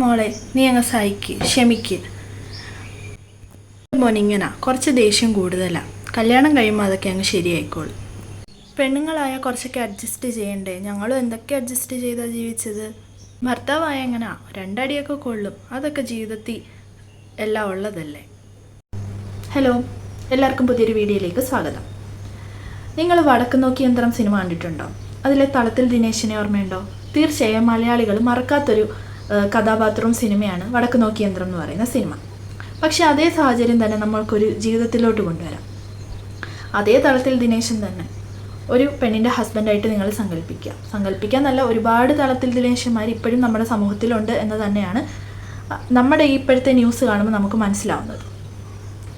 മോളെ നീ അങ്ങ് സഹിക്ക് ക്ഷമിക്ക്. മോനിങ്ങന കുറച്ച് ദേഷ്യം കൂടുതലാണ് കല്യാണം കഴിയുമ്പോൾ അതൊക്കെ അങ്ങ് ശരിയായിക്കോളും. പെണ്ണുങ്ങളായ കുറച്ചൊക്കെ അഡ്ജസ്റ്റ് ചെയ്യണ്ടേ? ഞങ്ങളും എന്തൊക്കെ അഡ്ജസ്റ്റ് ചെയ്താ ജീവിച്ചത്? ഭർത്താവായ എങ്ങനാ? രണ്ടടിയൊക്കെ കൊള്ളും. അതൊക്കെ ജീവിതത്തിൽ എല്ലാം ഉള്ളതല്ലേ? ഹലോ എല്ലാവർക്കും പുതിയൊരു വീഡിയോയിലേക്ക് സ്വാഗതം. നിങ്ങൾ വടക്ക് നോക്കി യന്ത്രം സിനിമ കണ്ടിട്ടുണ്ടോ? അതിലെ തളത്തിൽ ദിനേശിനെ ഓർമ്മയുണ്ടോ? തീർച്ചയായും മലയാളികൾ മറക്കാത്തൊരു കഥാപാത്രവും സിനിമയാണ് വടക്ക് നോക്കി യന്ത്രം എന്ന് പറയുന്ന സിനിമ. പക്ഷെ അതേ സാഹചര്യം തന്നെ നമ്മൾക്കൊരു ജീവിതത്തിലോട്ട് കൊണ്ടുവരാം. അതേ തലത്തിൽ ദിനേശൻ തന്നെ ഒരു പെണ്ണിന്റെ ഹസ്ബൻഡായിട്ട് നിങ്ങൾ സങ്കല്പിക്കുക. സങ്കല്പിക്കാൻ നല്ല ഒരുപാട് തലത്തിൽ ദിനേശന്മാർ ഇപ്പോഴും നമ്മുടെ സമൂഹത്തിലുണ്ട് എന്ന് തന്നെയാണ് നമ്മുടെ ഈ ഇപ്പോഴത്തെ ന്യൂസ് കാണുമ്പോൾ നമുക്ക് മനസ്സിലാവുന്നത്.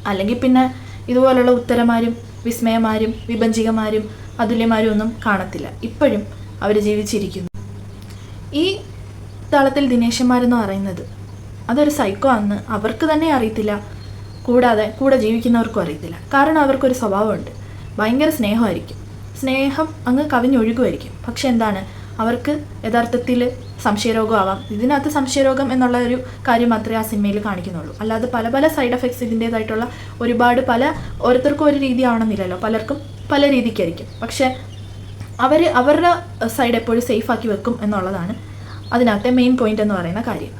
അല്ലെങ്കിൽ പിന്നെ ഇതുപോലുള്ള ഉത്തരമാരും വിസ്മയമാരും വിഭജികമാരും അതുല്യമാരും ഒന്നും കാണത്തില്ല. ഇപ്പോഴും അവർ ജീവിച്ചിരിക്കുന്നു. ഈ തളത്തിൽ ദിനേശന്മാരെന്ന് പറയുന്നത്. അതൊരു സൈക്കോ ആണെന്ന് അവർക്ക് തന്നെ അറിയത്തില്ല. കൂടാതെ കൂടെ ജീവിക്കുന്നവർക്കും അറിയത്തില്ല. കാരണം അവർക്കൊരു സ്വഭാവമുണ്ട്. ഭയങ്കര സ്നേഹമായിരിക്കും. സ്നേഹം അങ്ങ് കവിഞ്ഞൊഴുകുമായിരിക്കും. പക്ഷെ എന്താണ്? അവർക്ക് യഥാർത്ഥത്തിൽ സംശയരോഗം ആവാം ഇതിനകത്ത് സംശയരോഗം എന്നുള്ള ഒരു കാര്യം മാത്രമേ ആ സിനിമയിൽ കാണിക്കുന്നുള്ളൂ. അല്ലാതെ പല പല സൈഡ് എഫക്ട്സ് ഇതിന്റേതായിട്ടുള്ള ഒരുപാട് പല ഓരോരുത്തർക്കും ഒരു രീതി ആവണമെന്നില്ലല്ലോ പലർക്കും പല രീതിക്കായിരിക്കും. പക്ഷേ അവർ അവരുടെ സൈഡ് എപ്പോഴും സേഫ് ആക്കി വെക്കും എന്നുള്ളതാണ് അതിനകത്തെ മെയിൻ പോയിന്റ് എന്ന് പറയുന്ന കാര്യം.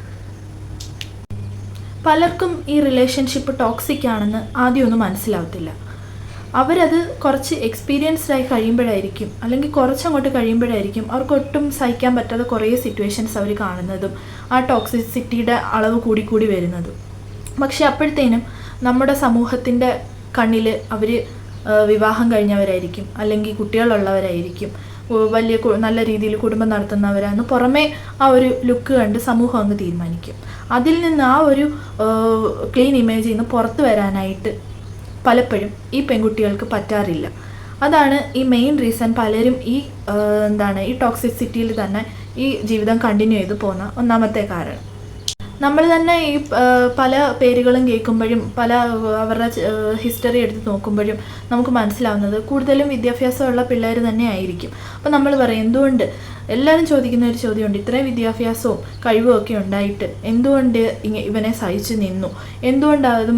പലർക്കും ഈ റിലേഷൻഷിപ്പ് ടോക്സിക് ആണെന്ന് ആദ്യമൊന്നും മനസ്സിലാവത്തില്ല. അവരത് കുറച്ച് എക്സ്പീരിയൻസ്ഡ് ആയി കഴിയുമ്പോഴായിരിക്കും അല്ലെങ്കിൽ കുറച്ചങ്ങോട്ട് കഴിയുമ്പോഴായിരിക്കും അവർക്ക് ഒട്ടും സഹിക്കാൻ പറ്റാത്ത കുറേ സിറ്റുവേഷൻസ് അവർ കാണുന്നതും ആ ടോക്സിസിറ്റിയുടെ അളവ് കൂടിക്കൂടി വരുന്നതും. പക്ഷെ അപ്പോഴത്തേനും നമ്മുടെ സമൂഹത്തിന്റെ കണ്ണിൽ അവർ വിവാഹം കഴിഞ്ഞവരായിരിക്കും അല്ലെങ്കിൽ കുട്ടികളുള്ളവരായിരിക്കും വലിയ നല്ല രീതിയിൽ കുടുംബം നടത്തുന്നവരാന്ന് പുറമേ ആ ഒരു ലുക്ക് കണ്ട് സമൂഹം അങ്ങ് തീരുമാനിക്കും. അതിൽ നിന്ന് ആ ഒരു ക്ലീൻ ഇമേജിൽ നിന്ന് പുറത്തു വരാനായിട്ട് പലപ്പോഴും ഈ പെൺകുട്ടികൾക്ക് പറ്റാറില്ല. അതാണ് ഈ മെയിൻ റീസൺ പലരും ഈ എന്താണ് ഈ ടോക്സിസിറ്റിയിൽ തന്നെ ഈ ജീവിതം കണ്ടിന്യൂ ചെയ്തു പോകുന്ന ഒന്നാമത്തെ കാരണം. നമ്മൾ തന്നെ ഈ പല പേരുകളും കേൾക്കുമ്പോഴും പല അവരുടെ ഹിസ്റ്ററി എടുത്ത് നോക്കുമ്പോഴും നമുക്ക് മനസ്സിലാവുന്നത് കൂടുതലും വിദ്യാഭ്യാസമുള്ള പിള്ളേർ തന്നെ ആയിരിക്കും. അപ്പോൾ നമ്മൾ പറയും എന്തുകൊണ്ട്? എല്ലാവരും ചോദിക്കുന്ന ഒരു ചോദ്യമുണ്ട്. ഇത്രയും വിദ്യാഭ്യാസവും കഴിവും ഒക്കെ ഉണ്ടായിട്ട് എന്തുകൊണ്ട് ഇവനെ സഹിച്ചു നിന്നു? എന്തുകൊണ്ട് അത്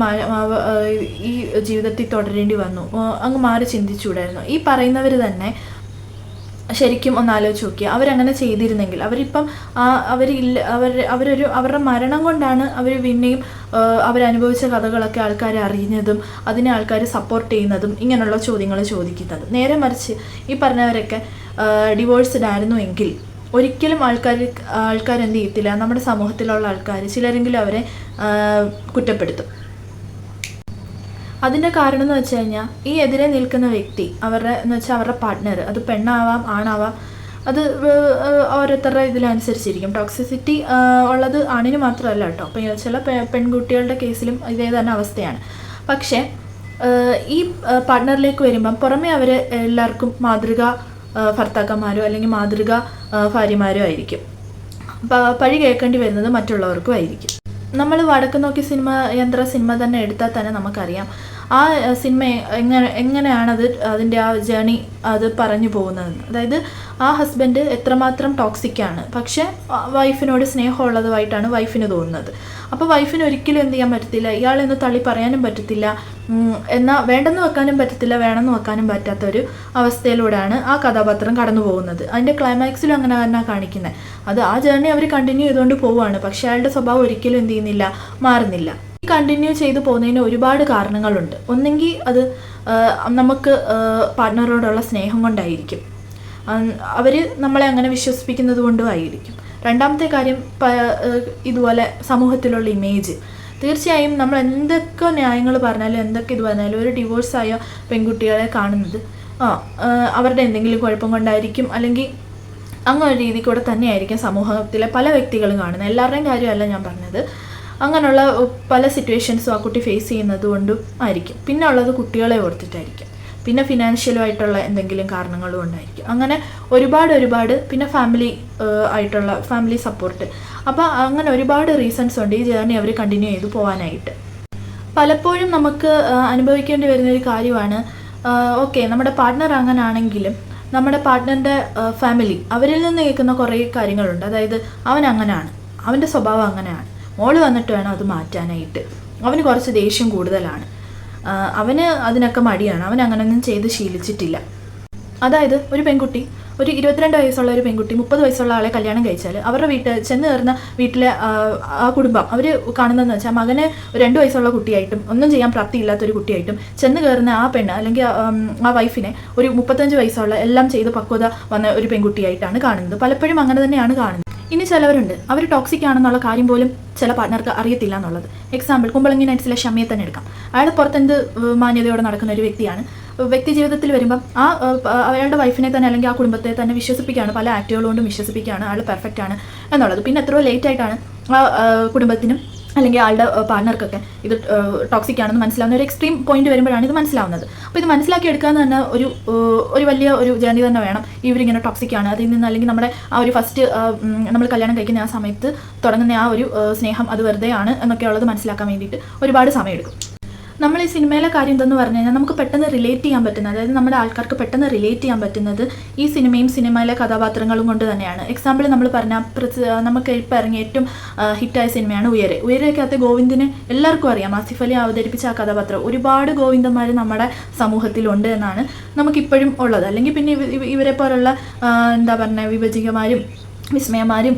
ഈ ജീവിതത്തിൽ തുടരേണ്ടി വന്നു? അങ്ങ് മാറി ചിന്തിച്ചുകൂടായിരുന്നു. ഈ പറയുന്നവർ തന്നെ ശരിക്കും ഒന്ന് ആലോചിച്ച് നോക്കിയാൽ അവരങ്ങനെ ചെയ്തിരുന്നെങ്കിൽ അവരിപ്പം അവരില്ല അവർ അവരൊരു അവരുടെ മരണം കൊണ്ടാണ് അവർ പിന്നെയും അവരനുഭവിച്ച കഥകളൊക്കെ ആൾക്കാർ അറിയുന്നതും അതിനെ ആൾക്കാർ സപ്പോർട്ട് ചെയ്യുന്നതും ഇങ്ങനെയുള്ള ചോദ്യങ്ങൾ ചോദിക്കുന്നത്. നേരെ മറിച്ച് ഈ പറഞ്ഞവരൊക്കെ ഡിവോഴ്സ്ഡ് ആയിരുന്നു എങ്കിൽ ഒരിക്കലും ആൾക്കാർ എന്ത് ചെയ്യത്തില്ല. നമ്മുടെ സമൂഹത്തിലുള്ള ആൾക്കാർ ചിലരെങ്കിലും അവരെ കുറ്റപ്പെടുത്തും. അതിന്റെ കാരണം എന്ന് വെച്ച് കഴിഞ്ഞാൽ ഈ എതിരെ നിൽക്കുന്ന വ്യക്തി അവരുടെ എന്ന് വെച്ചാൽ അവരുടെ പാർട്ട്ണർ അത് പെണ്ണാവാം ആണാവാം അത് ഓരോരുത്തരുടെ ഇതിലനുസരിച്ചിരിക്കും. ടോക്സിസിറ്റി ഉള്ളത് ആണിന് മാത്രമല്ല കേട്ടോ. അപ്പം ചില പെൺകുട്ടികളുടെ കേസിലും ഇതേ തന്നെ അവസ്ഥയാണ്. പക്ഷേ ഈ പാർട്ട്ണറിലേക്ക് വരുമ്പം പുറമേ അവർ എല്ലാവർക്കും മാതൃക ഭർത്താക്കന്മാരോ അല്ലെങ്കിൽ മാതൃക ഭാര്യമാരോ ആയിരിക്കും. പഴി കേൾക്കേണ്ടി വരുന്നത് മറ്റുള്ളവർക്കും ആയിരിക്കും. നമ്മൾ വടക്ക് നോക്കി സിനിമ യന്ത്ര സിനിമ തന്നെ എടുത്താൽ തന്നെ നമുക്കറിയാം. ആ സിനിമ എങ്ങനെ എങ്ങനെയാണത് അതിന്റെ ആ ജേണി അത് പറഞ്ഞു പോകുന്നതെന്ന് അതായത് ആ ഹസ്ബൻഡ് എത്രമാത്രം ടോക്സിക്കാണ് പക്ഷെ വൈഫിനോട് സ്നേഹമുള്ളതുമായിട്ടാണ് വൈഫിന് തോന്നുന്നത്. അപ്പോൾ വൈഫിന് ഒരിക്കലും എന്ത് ചെയ്യാൻ പറ്റത്തില്ല. ഇയാളെന്ന് തള്ളി പറയാനും പറ്റത്തില്ല. എന്നാൽ വേണ്ടെന്ന് വെക്കാനും പറ്റത്തില്ല വേണമെന്ന് വെക്കാനും പറ്റാത്ത ഒരു അവസ്ഥയിലൂടെയാണ് ആ കഥാപാത്രം കടന്നു പോകുന്നത്. അതിന്റെ ക്ലൈമാക്സിലും അങ്ങനെ തന്നെ കാണിക്കുന്നത് അത് ആ ജേർണി അവർ കണ്ടിന്യൂ ചെയ്തുകൊണ്ട് പോവുകയാണ്. പക്ഷേ അയാളുടെ സ്വഭാവം ഒരിക്കലും എന്ത് ചെയ്യുന്നില്ല മാറുന്നില്ല. കണ്ടിന്യൂ ചെയ്തു പോകുന്നതിന് ഒരുപാട് കാരണങ്ങളുണ്ട്. ഒന്നെങ്കിൽ അത് നമുക്ക് പാർട്ട്ണറോടുള്ള സ്നേഹം കൊണ്ടായിരിക്കും. അവർ നമ്മളെ അങ്ങനെ വിശ്വസിപ്പിക്കുന്നത് കൊണ്ടും ആയിരിക്കും. രണ്ടാമത്തെ കാര്യം ഇതുപോലെ സമൂഹത്തിലുള്ള ഇമേജ് തീർച്ചയായും നമ്മൾ എന്തൊക്കെ ന്യായങ്ങൾ പറഞ്ഞാലും എന്തൊക്കെ ഇത് പറഞ്ഞാലും ഒരു ഡിവോഴ്സായ പെൺകുട്ടികളെ കാണുന്നത് ആ അവരുടെ എന്തെങ്കിലും കുഴപ്പം കൊണ്ടായിരിക്കും. അല്ലെങ്കിൽ അങ്ങനെ ഒരു രീതി കൂടെ തന്നെയായിരിക്കും സമൂഹത്തിലെ പല വ്യക്തികളും കാണുന്നത്. എല്ലാവരുടെയും കാര്യമല്ല ഞാൻ പറഞ്ഞത്. അങ്ങനെയുള്ള പല സിറ്റുവേഷൻസും ആ കുട്ടി ഫേസ് ചെയ്യുന്നത് കൊണ്ടും ആയിരിക്കും. പിന്നെ ഉള്ളത് കുട്ടികളെ ഓർത്തിട്ടായിരിക്കും. പിന്നെ ഫിനാൻഷ്യലുമായിട്ടുള്ള എന്തെങ്കിലും കാരണങ്ങളും ഉണ്ടായിരിക്കും. അങ്ങനെ ഒരുപാട് ഒരുപാട് പിന്നെ ഫാമിലി ആയിട്ടുള്ള ഫാമിലി സപ്പോർട്ട് അപ്പോൾ അങ്ങനെ ഒരുപാട് റീസൺസ് ഉണ്ട് ഈ ജേർണി അവർ കണ്ടിന്യൂ ചെയ്ത് പോകാനായിട്ട് പലപ്പോഴും നമുക്ക് അനുഭവിക്കേണ്ടി വരുന്ന ഒരു കാര്യമാണ് ഓക്കെ നമ്മുടെ പാർട്ട്ണർ അങ്ങനാണെങ്കിലും നമ്മുടെ പാർട്ട്ണറിന്റെ ഫാമിലി അവരിൽ നിന്ന് കേൾക്കുന്ന കുറേ കാര്യങ്ങളുണ്ട്. അതായത് അവൻ അങ്ങനെയാണ് അവന്റെ സ്വഭാവം അങ്ങനെയാണ്. മോൾ വന്നിട്ട് വേണം അത് മാറ്റാനായിട്ട്. അവന് കുറച്ച് ദേഷ്യം കൂടുതലാണ്. അവന് അതിനൊക്കെ മടിയാണ്. അവൻ അങ്ങനെയൊന്നും ചെയ്ത് ശീലിച്ചിട്ടില്ല. അതായത് ഒരു പെൺകുട്ടി ഒരു ഇരുപത്തിരണ്ട് വയസ്സുള്ള ഒരു പെൺകുട്ടി മുപ്പത് വയസ്സുള്ള ആളെ കല്യാണം കഴിച്ചാൽ അവരുടെ വീട്ടിൽ ചെന്ന് കയറുന്ന വീട്ടിലെ ആ, കുടുംബം അവർ കാണുന്നതെന്ന് വെച്ചാൽ മകനെ രണ്ട് വയസ്സുള്ള കുട്ടിയായിട്ടും ഒന്നും ചെയ്യാൻ പ്രാപ്തിയില്ലാത്ത ഒരു കുട്ടിയായിട്ടും ചെന്ന് കയറുന്ന ആ പെണ്ണ് അല്ലെങ്കിൽ ആ വൈഫിനെ ഒരു മുപ്പത്തഞ്ച് വയസ്സുള്ള എല്ലാം ചെയ്ത് പക്വത വന്ന ഒരു പെൺകുട്ടിയായിട്ടാണ് കാണുന്നത്. പലപ്പോഴും അങ്ങനെ തന്നെയാണ് കാണുന്നത്. ഇനി ചിലവരുണ്ട്. അവർ ടോക്സിക് ആണെന്നുള്ള കാര്യം പോലും ചില പാർട്ട്ണർക്ക് അറിയത്തില്ല എന്നുള്ളത്. എക്സാമ്പിൾ കുമ്പളങ്ങി നൈറ്റ്സിലെ ഷമ്മിയെ തന്നെ എടുക്കാം. അയാൾ പുറത്തെന്ത് മാന്യതയോടെ നടക്കുന്ന ഒരു വ്യക്തിയാണ്. വ്യക്തി ജീവിതത്തിൽ വരുമ്പം ആ അയാളുടെ വൈഫിനെ തന്നെ അല്ലെങ്കിൽ ആ കുടുംബത്തെ തന്നെ വിശ്വസിപ്പിക്കുകയാണ് പല ആക്റ്റുകൾ കൊണ്ടും വിശ്വസിപ്പിക്കുകയാണ് അയാൾ പെർഫെക്റ്റ് ആണ് എന്നുള്ളത്. പിന്നെ എത്രയോ ലേറ്റ് ആയിട്ടാണ് ആ കുടുംബത്തിനും അല്ലെങ്കിൽ ആളുടെ പാർട്ണർക്കൊക്കെ ഇത് ടോക്സിക് ആണെന്ന് മനസ്സിലാവുന്ന ഒരു എക്സ്ട്രീം പോയിന്റ് വരുമ്പോഴാണ് ഇത് മനസ്സിലാവുന്നത്. അപ്പോൾ ഇത് മനസ്സിലാക്കി എടുക്കാന്ന് തന്നെ ഒരു ഒരു വലിയ ഒരു ജേണി തന്നെ വേണം. ഇവരിങ്ങനെ ടോക്സിക് ആണ്. അതിൽ നിന്ന് അല്ലെങ്കിൽ നമ്മുടെ ആ ഒരു ഫസ്റ്റ് നമ്മൾ കല്യാണം കഴിക്കുന്ന ആ സമയത്ത് തുടങ്ങുന്ന ആ ഒരു സ്നേഹം അത് വെറുതെ ആണ് എന്നൊക്കെ ഉള്ളത് മനസ്സിലാക്കാൻ വേണ്ടിയിട്ട് ഒരുപാട് സമയമെടുക്കും. നമ്മൾ ഈ സിനിമയിലെ കാര്യം എന്തെന്ന് പറഞ്ഞു കഴിഞ്ഞാൽ നമുക്ക് പെട്ടെന്ന് റിലേറ്റ് ചെയ്യാൻ പറ്റുന്നത് അതായത് നമ്മുടെ ആൾക്കാർക്ക് പെട്ടെന്ന് റിലേറ്റ് ചെയ്യാൻ പറ്റുന്നത് ഈ സിനിമയും സിനിമയിലെ കഥാപാത്രങ്ങളും കൊണ്ട് തന്നെയാണ്. എക്സാമ്പിൾ നമ്മൾ പറഞ്ഞ നമുക്ക് ഇപ്പോൾ ഇറങ്ങിയ ഏറ്റവും ഹിറ്റായ സിനിമയാണ് ഉയരെ. ഉയരയ്ക്കകത്ത് ഗോവിന്ദിന് എല്ലാവർക്കും അറിയാം. ആസിഫ് അലി അവതരിപ്പിച്ച ആ കഥാപാത്രം. ഒരുപാട് ഗോവിന്ദന്മാർ നമ്മുടെ സമൂഹത്തിലുണ്ട് എന്നാണ് നമുക്കിപ്പോഴും ഉള്ളത്. അല്ലെങ്കിൽ പിന്നെ ഇവ- ഇവ- ഇവരെ പോലുള്ള എന്താ പറയുക വിഭജികമാരും വിസ്മയമാരും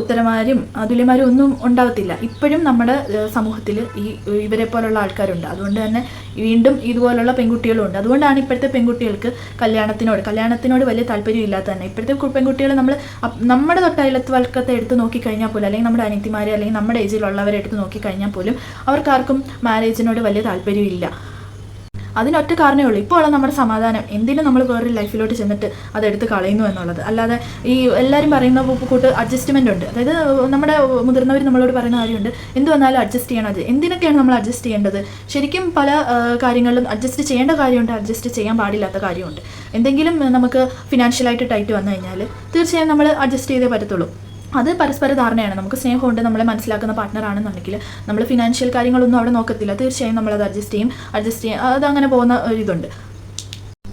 ഉത്തരമാരും അതുല്യമാരും ഒന്നും ഉണ്ടാവത്തില്ല. ഇപ്പോഴും നമ്മുടെ സമൂഹത്തിൽ ഈ ഇവരെ പോലുള്ള ആൾക്കാരുണ്ട്. അതുകൊണ്ട് തന്നെ വീണ്ടും ഇതുപോലുള്ള പെൺകുട്ടികളും ഉണ്ട് അതുകൊണ്ടാണ് ഇപ്പോഴത്തെ പെൺകുട്ടികൾക്ക് കല്യാണത്തിനോട് കല്യാണത്തിനോട് വലിയ താല്പര്യം ഇല്ലാത്ത തന്നെ. ഇപ്പോഴത്തെ പെൺകുട്ടികൾ നമ്മൾ നമ്മുടെ തൊട്ടയലത്ത് വൽക്കത്തെ എടുത്ത് നോക്കിക്കഴിഞ്ഞാൽ പോലും അല്ലെങ്കിൽ നമ്മുടെ അനിയത്തിമാരെ അല്ലെങ്കിൽ നമ്മുടെ ഏജിലുള്ളവരെ എടുത്ത് നോക്കിക്കഴിഞ്ഞാൽ പോലും അവർക്കാർക്കും മാരേജിനോട് വലിയ താല്പര്യമില്ല. അതിനൊറ്റ കാരണമേ ഉള്ളൂ. ഇപ്പോൾ ഉള്ള നമ്മുടെ സമാധാനം എന്തിനും നമ്മൾ വേറെ ലൈഫിലോട്ട് ചെന്നിട്ട് അതെടുത്ത് കളയുന്നു എന്നുള്ളത്. അല്ലാതെ ഈ എല്ലാവരും പറയുന്ന കൂട്ട് അഡ്ജസ്റ്റ്മെന്റ് ഉണ്ട്. അതായത് നമ്മുടെ മുതിർന്നവർ നമ്മളോട് പറയുന്ന കാര്യമുണ്ട്. എന്ത് വന്നാലും അഡ്ജസ്റ്റ് ചെയ്യണം അത്. എന്തിനൊക്കെയാണ് നമ്മൾ അഡ്ജസ്റ്റ് ചെയ്യേണ്ടത്? ശരിക്കും പല കാര്യങ്ങളിലും അഡ്ജസ്റ്റ് ചെയ്യേണ്ട കാര്യമുണ്ട് അഡ്ജസ്റ്റ് ചെയ്യാൻ പാടില്ലാത്ത കാര്യമുണ്ട്. എന്തെങ്കിലും നമുക്ക് ഫിനാൻഷ്യലായിട്ട് ടൈറ്റ് വന്നു കഴിഞ്ഞാൽ തീർച്ചയായും നമ്മൾ അഡ്ജസ്റ്റ് ചെയ്തേ പറ്റത്തുള്ളൂ. അത് പരസ്പര ധാരണയാണ് നമുക്ക് സ്നേഹമുണ്ട് നമ്മളെ മനസ്സിലാക്കുന്ന പാർട്ട്ണറാണെന്നുണ്ടെങ്കിൽ നമ്മൾ ഫിനാൻഷ്യൽ കാര്യങ്ങളൊന്നും അവിടെ നോക്കത്തില്ല. തീർച്ചയായും നമ്മളത് അഡ്ജസ്റ്റ് ചെയ്യും അഡ്ജസ്റ്റ് ചെയ്യും. അങ്ങനെ പോകുന്ന ഒരിതുണ്ട്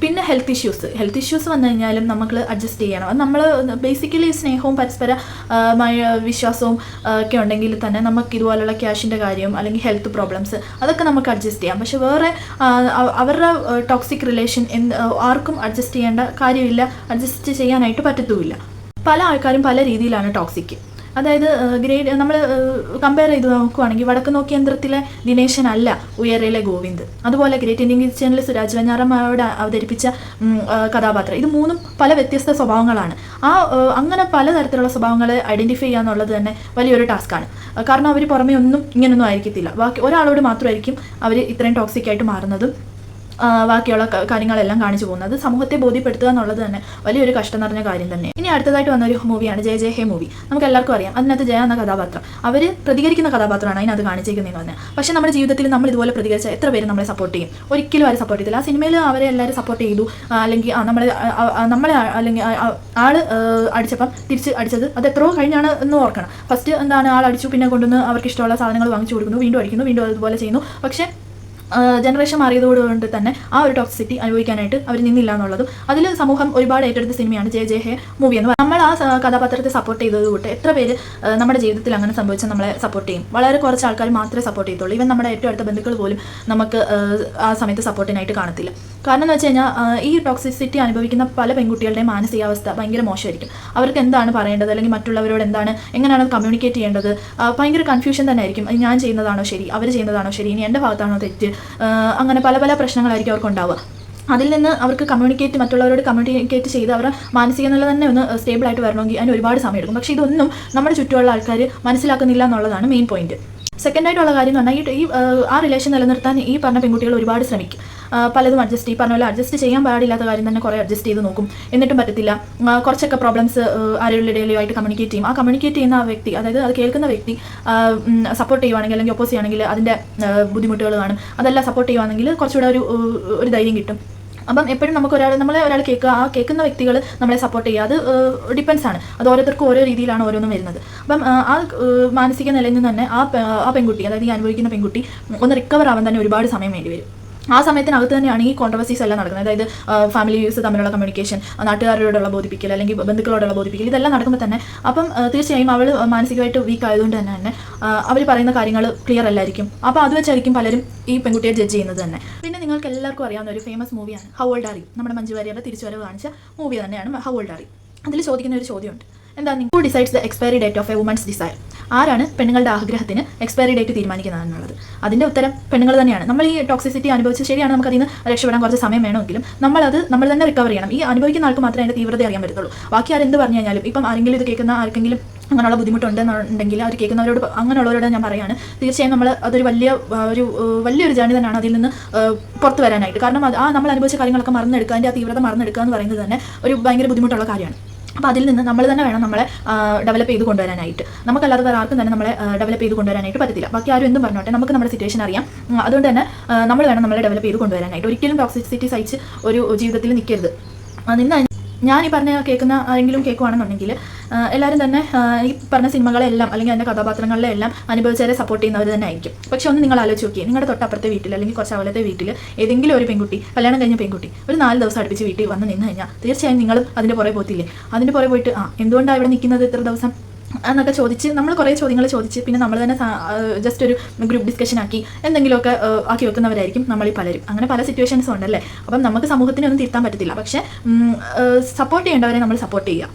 പിന്നെ ഹെൽത്ത് ഇഷ്യൂസ് ഹെൽത്ത് ഇഷ്യൂസ് വന്നു കഴിഞ്ഞാലും നമ്മൾ അഡ്ജസ്റ്റ് ചെയ്യണം. അത് നമ്മൾ ബേസിക്കലി സ്നേഹവും പരസ്പര വിശ്വാസവും ഒക്കെ ഉണ്ടെങ്കിൽ തന്നെ നമുക്ക് ഇതുപോലുള്ള ക്യാഷിന്റെ കാര്യം അല്ലെങ്കിൽ ഹെൽത്ത് പ്രോബ്ലംസ് അതൊക്കെ നമുക്ക് അഡ്ജസ്റ്റ് ചെയ്യാം. പക്ഷെ വേറെ അവരുടെ ടോക്സിക് റിലേഷൻ എന്ത് ആർക്കും അഡ്ജസ്റ്റ് ചെയ്യേണ്ട കാര്യമില്ല. അഡ്ജസ്റ്റ് ചെയ്യാനായിട്ട് പറ്റത്തുമില്ല. പല ആൾക്കാരും പല രീതിയിലാണ് ടോക്സിക് അതായത് ഗ്രേഡ് നമ്മൾ കമ്പയർ ചെയ്ത് നോക്കുവാണെങ്കിൽ വടക്ക് നോക്കിയന്ത്രത്തിലെ ദിനേശൻ അല്ല ഉയരയിലെ ഗോവിന്ദ്. അതുപോലെ ഗ്രേറ്റ് ഇന്ത്യൻ കിച്ചണിൽ സുരാജ് വെഞ്ഞാറമ്മയോട് അവതരിപ്പിച്ച കഥാപാത്രം. ഇത് മൂന്നും പല വ്യത്യസ്ത സ്വഭാവങ്ങളാണ്. ആ അങ്ങനെ പലതരത്തിലുള്ള സ്വഭാവങ്ങളെ ഐഡന്റിഫൈ ചെയ്യുക എന്നുള്ളത് തന്നെ വലിയൊരു ടാസ്ക്കാണ് കാരണം അവർ പുറമേ ഒന്നും ഇങ്ങനൊന്നും ആയിരിക്കത്തില്ല. ബാക്കി ഒരാളോട് മാത്രമായിരിക്കും അവർ ഇത്രയും ടോക്സിക് ആയിട്ട് മാറുന്നതും ബാക്കിയുള്ള കാര്യങ്ങളെല്ലാം കാണിച്ചു പോകുന്നത് സമൂഹത്തെ ബോധ്യപ്പെടുത്തുക എന്നുള്ളത് തന്നെ വലിയൊരു കഷ്ടം നിറഞ്ഞ കാര്യം തന്നെ. ഇനി അടുത്തതായിട്ട് വന്ന ഒരു മൂവിയാണ് ജയ ജയ ഹേ മൂവി. നമുക്ക് എല്ലാവർക്കും അറിയാം. അതിനകത്ത് ജയ എന്ന കഥാപാത്രം. അവർ പ്രതികരിക്കുന്ന കഥാപാത്രമാണ് അതിനകത്ത് കാണിച്ചിരിക്കുന്നതെന്ന് പറഞ്ഞാൽ. പക്ഷേ നമ്മുടെ ജീവിതത്തിൽ നമ്മൾ ഇതുപോലെ പ്രതികരിച്ച എത്ര പേര് നമ്മളെ സപ്പോർട്ട് ചെയ്യും? ഒരിക്കലും അവരെ സപ്പോർട്ട് ചെയ്തില്ല. ആ സിനിമയിൽ അവരെ എല്ലാവരും സപ്പോർട്ട് ചെയ്തു. അല്ലെങ്കിൽ നമ്മളെ നമ്മളെ അല്ലെങ്കിൽ ആൾ അടിച്ചപ്പം തിരിച്ച് അടിച്ചത് അത് എത്രയോ കഴിഞ്ഞാണ് എന്ന് ഓർക്കണം. ഫസ്റ്റ് എന്താണ് ആൾ അടിച്ചു പിന്നെ കൊണ്ടുവന്ന് അവർക്ക് ഇഷ്ടമുള്ള സാധനങ്ങൾ വാങ്ങിച്ചു കൊടുക്കുന്നു വീണ്ടും അടിക്കുന്നു വീണ്ടും അതുപോലെ ചെയ്യുന്നു. പക്ഷേ ജനറേഷൻ മാറിയതോട് കൊണ്ട് തന്നെ ആ ഒരു ടോക്സിറ്റി അനുഭവിക്കാനായിട്ട് അവർ നിന്നില്ല എന്നുള്ളതും അതിൽ സമൂഹം ഒരുപാട് ഏറ്റെടുത്ത സിനിമയാണ് ജയ ജയ ഹെ മൂവി എന്ന് നമ്മൾ ആ കഥാപാത്രത്തെ സപ്പോർട്ട് ചെയ്തത് കൊണ്ട് എത്ര പേര് നമ്മുടെ ജീവിതത്തിൽ അങ്ങനെ സംഭവിച്ചാൽ നമ്മളെ സപ്പോർട്ട് ചെയ്യും. വളരെ കുറച്ച് ആൾക്കാർ മാത്രമേ സപ്പോർട്ട് ചെയ്യത്തുള്ളൂ. ഇവൻ നമ്മുടെ ഏറ്റവും അടുത്ത ബന്ധുക്കൾ പോലും നമുക്ക് ആ, സമയത്ത് സപ്പോർട്ടിനായിട്ട് കാണത്തില്ല. കാരണം എന്ന് വെച്ച് കഴിഞ്ഞാൽ ഈ ടോക്സിസിറ്റി അനുഭവിക്കുന്ന പല പെൺകുട്ടികളുടെയും മാനസികാവസ്ഥ ഭയങ്കര മോശമായിരിക്കും. അവർക്ക് എന്താണ് പറയേണ്ടത്? അല്ലെങ്കിൽ മറ്റുള്ളവരോട് എന്താണ് എങ്ങനെയാണ് കമ്മ്യൂണിക്കേറ്റ് ചെയ്യേണ്ടത്? ഭയങ്കര കൺഫ്യൂഷൻ തന്നെ ആയിരിക്കും. ഞാൻ ചെയ്യുന്നതാണോ ശരി? അവർ ചെയ്യുന്നതാണോ ശരി? ഇനി എന്റെ ഭാഗത്താണോ തെറ്റ്? അങ്ങനെ പല പല പ്രശ്നങ്ങളായിരിക്കും അവർക്ക് ഉണ്ടാവുക അതിൽ നിന്ന് അവർക്ക് കമ്മ്യൂണിക്കേറ്റ് മറ്റുള്ളവരോട് കമ്മ്യൂണിക്കേറ്റ് ചെയ്ത് അവരുടെ മാനസിക നില തന്നെ ഒന്ന് സ്റ്റേബിൾ ആയിട്ട് വരണമെങ്കിൽ അതിന് ഒരുപാട് സമയം എടുക്കും പക്ഷേ ഇതൊന്നും നമ്മുടെ ചുറ്റുമുള്ള ആൾക്കാർ മനസ്സിലാക്കുന്നില്ല എന്നുള്ളതാണ് മെയിൻ പോയിന്റ് സെക്കൻഡായിട്ടുള്ള കാര്യം എന്ന് പറഞ്ഞാൽ ഈ ആ, റിലേഷൻ നിലനിർത്താൻ ഈ പറഞ്ഞ പെൺകുട്ടികൾ ഒരുപാട് ശ്രമിക്കും. പലതും അഡ്ജസ്റ്റ് ഈ പറഞ്ഞ പോലെ അഡ്ജസ്റ്റ് ചെയ്യാൻ പാടില്ലാത്ത കാര്യം തന്നെ കുറേ അഡ്ജസ്റ്റ് ചെയ്ത് നോക്കും. എന്നിട്ടും പറ്റത്തില്ല. കുറച്ചൊക്കെ പ്രോബ്ലംസ് ആരുടെ ആയിട്ട് കമ്മ്യൂണിക്കേറ്റ് ചെയ്യും. ആ കമ്മ്യൂണിക്കേറ്റ് ചെയ്യുന്ന ആ വ്യക്തി അതായത് അത് കേൾക്കുന്ന വ്യക്തി സപ്പോർട്ട് ചെയ്യുവാണെങ്കിൽ അല്ലെങ്കിൽ ഒപ്പോസ് ചെയ്യുവാണെങ്കിൽ അതിന്റെ ബുദ്ധിമുട്ടുകൾ കാണും. അതെല്ലാം സപ്പോർട്ട് ചെയ്യുവാണെങ്കിൽ കുറച്ചുകൂടെ ഒരു ഒരു ധൈര്യം കിട്ടും. അപ്പം എപ്പോഴും നമുക്ക് ഒരാൾ നമ്മളെ ഒരാൾ കേൾക്കുക ആ കേൾക്കുന്ന വ്യക്തികൾ നമ്മളെ സപ്പോർട്ട് ചെയ്യുക. അത് ഡിപ്പെൻസ് ആണ്. അത് ഓരോരുത്തർക്കും ഓരോ രീതിയിലാണ് ഓരോന്നും വരുന്നത്. അപ്പം ആ, മാനസിക നിലയിൽ നിന്ന് തന്നെ ആ ആ പെൺകുട്ടി അതായത് ഈ അനുഭവിക്കുന്ന പെൺകുട്ടി ഒന്ന് റിക്കവർ ആവാൻ തന്നെ ഒരുപാട് സമയം വേണ്ടി വരും. ആ സമയത്തിനകത്ത് തന്നെയാണ് ഈ കോൺട്രവേഴ്സീസ് എല്ലാം നടക്കുന്നത്. അതായത് ഫാമിലീസ് തമ്മിലുള്ള കമ്മ്യൂണിക്കേഷൻ നാട്ടുകാരോടുള്ള ബോധിപ്പിക്കൽ അല്ലെങ്കിൽ ബന്ധുക്കളോടുള്ള ബോധിപ്പിക്കൽ ഇതെല്ലാം നടക്കുമ്പോൾ തന്നെ അപ്പം തീർച്ചയായും അവൾ മാനസികമായിട്ട് വീക്ക് ആയതുകൊണ്ട് തന്നെ തന്നെ അവർ പറയുന്ന കാര്യങ്ങൾ ക്ലിയർ അല്ലായിരിക്കും. അപ്പോൾ അത് വെച്ചായിരിക്കും പലരും ഈ പെൺകുട്ടിയെ ജഡ്ജ് ചെയ്യുന്നത് തന്നെ. പിന്നെ നിങ്ങൾക്ക് എല്ലാവർക്കും അറിയാവുന്ന ഒരു ഫേമസ് മൂവിയാണ് ഹൗ ഓൾഡ് ആറി നമ്മുടെ മഞ്ജു വാര്യരുടെ തിരിച്ചുവരവ് കാണിച്ച മൂവി തന്നെയാണ് ഹൗ ഓൾഡ് ആറി അതിൽ ചോദിക്കുന്ന ഒരു ചോദ്യമുണ്ട്. എന്താ നിങ്ങൾ decides the expiry date of a women's desire ആരാണ് പെണ്ണുങ്ങളുടെ ആഗ്രഹത്തിന് എക്സ്പയറി ഡേറ്റ് തീരുമാനിക്കുന്നത് എന്നുള്ളത് അതിന്റെ ഉത്തരം പെണ്ണുങ്ങൾ തന്നെയാണ്. നമ്മൾ ഈ ടോക്സിസിറ്റി അനുഭവിച്ച് ശരിയാണ്. നമുക്ക് അതിന് രക്ഷപ്പെടാൻ കുറച്ച് സമയം വേണമെങ്കിലും നമ്മളത് നമ്മൾ തന്നെ റിക്കവർ ചെയ്യണം. ഈ അനുഭവിക്കുന്ന ആൾക്ക് മാത്രമേ അതിന്റെ തീവ്രത അറിയാൻ പറ്റത്തുള്ളൂ. ബാക്കി ആരെന്ത് പറഞ്ഞു കഴിഞ്ഞാലും ഇപ്പം ആരെങ്കിലും ഇത് കേൾക്കുന്ന ആർക്കെങ്കിലും അങ്ങനെയുള്ള ബുദ്ധിമുട്ടുണ്ടെന്നുണ്ടെങ്കിൽ അവർ കേൾക്കുന്നവരോട് അങ്ങനെയുള്ളവരോട് ഞാൻ പറയാണ്. തീർച്ചയായും നമ്മൾ അതൊരു വലിയ ഒരു വലിയൊരു ജേണി തന്നെയാണ് അതിൽ നിന്ന് പുറത്തു വരാനായിട്ട്. കാരണം ആ നമ്മൾ അനുഭവിച്ച കാര്യങ്ങളൊക്കെ മറന്നെടുക്കുക അതിന്റെ ആ തീവ്രത മറന്നെടുക്കുക എന്ന് പറയുന്നത് തന്നെ ഒരു ഭയങ്കര ബുദ്ധിമുട്ടുള്ള കാര്യമാണ്. അപ്പോൾ അതിൽ നിന്ന് നമ്മൾ തന്നെ വേണം നമ്മളെ ഡെവലപ്പ് ചെയ്ത് കൊണ്ടുവരാനായിട്ട്. നമുക്കല്ലാതെ വേറെ ആർക്കും തന്നെ നമ്മളെ ഡെവലപ്പ് ചെയ്ത് കൊണ്ടുവരാനായിട്ട് പറ്റത്തില്ല. ബാക്കി ആരും എന്തും പറഞ്ഞോട്ടെ നമുക്ക് നമ്മുടെ സിറ്റുവേഷൻ അറിയാം. അതുകൊണ്ട് തന്നെ നമ്മൾ വേണം നമ്മളെ ഡെവലപ്പ് ചെയ്ത് കൊണ്ടുവരാനായിട്ട്. ഒരിക്കലും ടോക്സിസിറ്റി സഹിച്ച് ഒരു ജീവിതത്തിൽ നിൽക്കരുത് നിന്ന് ഞാൻ ഈ പറഞ്ഞ കേൾക്കുന്ന ആരെങ്കിലും കേൾക്കുവാണെന്നുണ്ടെങ്കിൽ എല്ലാവരും തന്നെ ഈ പറഞ്ഞ സിനിമകളെല്ലാം അല്ലെങ്കിൽ അതിന്റെ കഥാപാത്രങ്ങളിലെല്ലാം അനുഭവിച്ചവരെ സപ്പോർട്ട് ചെയ്യുന്നവർ തന്നെ ആയിരിക്കും. പക്ഷേ ഒന്ന് നിങ്ങൾ ആലോചിച്ച് നോക്കിയേ നിങ്ങളുടെ തൊട്ടപ്പുറത്തെ വീട്ടിൽ അല്ലെങ്കിൽ കുറച്ച് അവലത്തെ വീട്ടിൽ ഏതെങ്കിലും ഒരു പെൺകുട്ടി കല്യാണം കഴിഞ്ഞ പെൺകുട്ടി ഒരു നാല് ദിവസം അടുപ്പിച്ച് വീട്ടിൽ വന്ന് നിന്ന് കഴിഞ്ഞാൽ തീർച്ചയായും നിങ്ങളും അതിന്റെ പുറകെ പോത്തില്ലേ അതിന്റെ പുറകെ പോയിട്ട് ആ എന്തുകൊണ്ടാണ് ഇവിടെ നിൽക്കുന്നത് ഇത്ര ദിവസം? എന്നൊക്കെ ചോദിച്ച് നമ്മൾ കുറേ ചോദ്യങ്ങൾ ചോദിച്ച് പിന്നെ നമ്മൾ തന്നെ ജസ്റ്റ് ഒരു ഗ്രൂപ്പ് ഡിസ്കഷൻ ആക്കി എന്തെങ്കിലുമൊക്കെ ആക്കി വെക്കുന്നവരായിരിക്കും നമ്മളീ പലരും. അങ്ങനെ പല സിറ്റുവേഷൻസും ഉണ്ടല്ലേ? അപ്പം നമുക്ക് സമൂഹത്തിനൊന്നും തിരുത്താൻ പറ്റത്തില്ല. പക്ഷേ സപ്പോർട്ട് ചെയ്യേണ്ടവരെ നമ്മൾ സപ്പോർട്ട് ചെയ്യുക.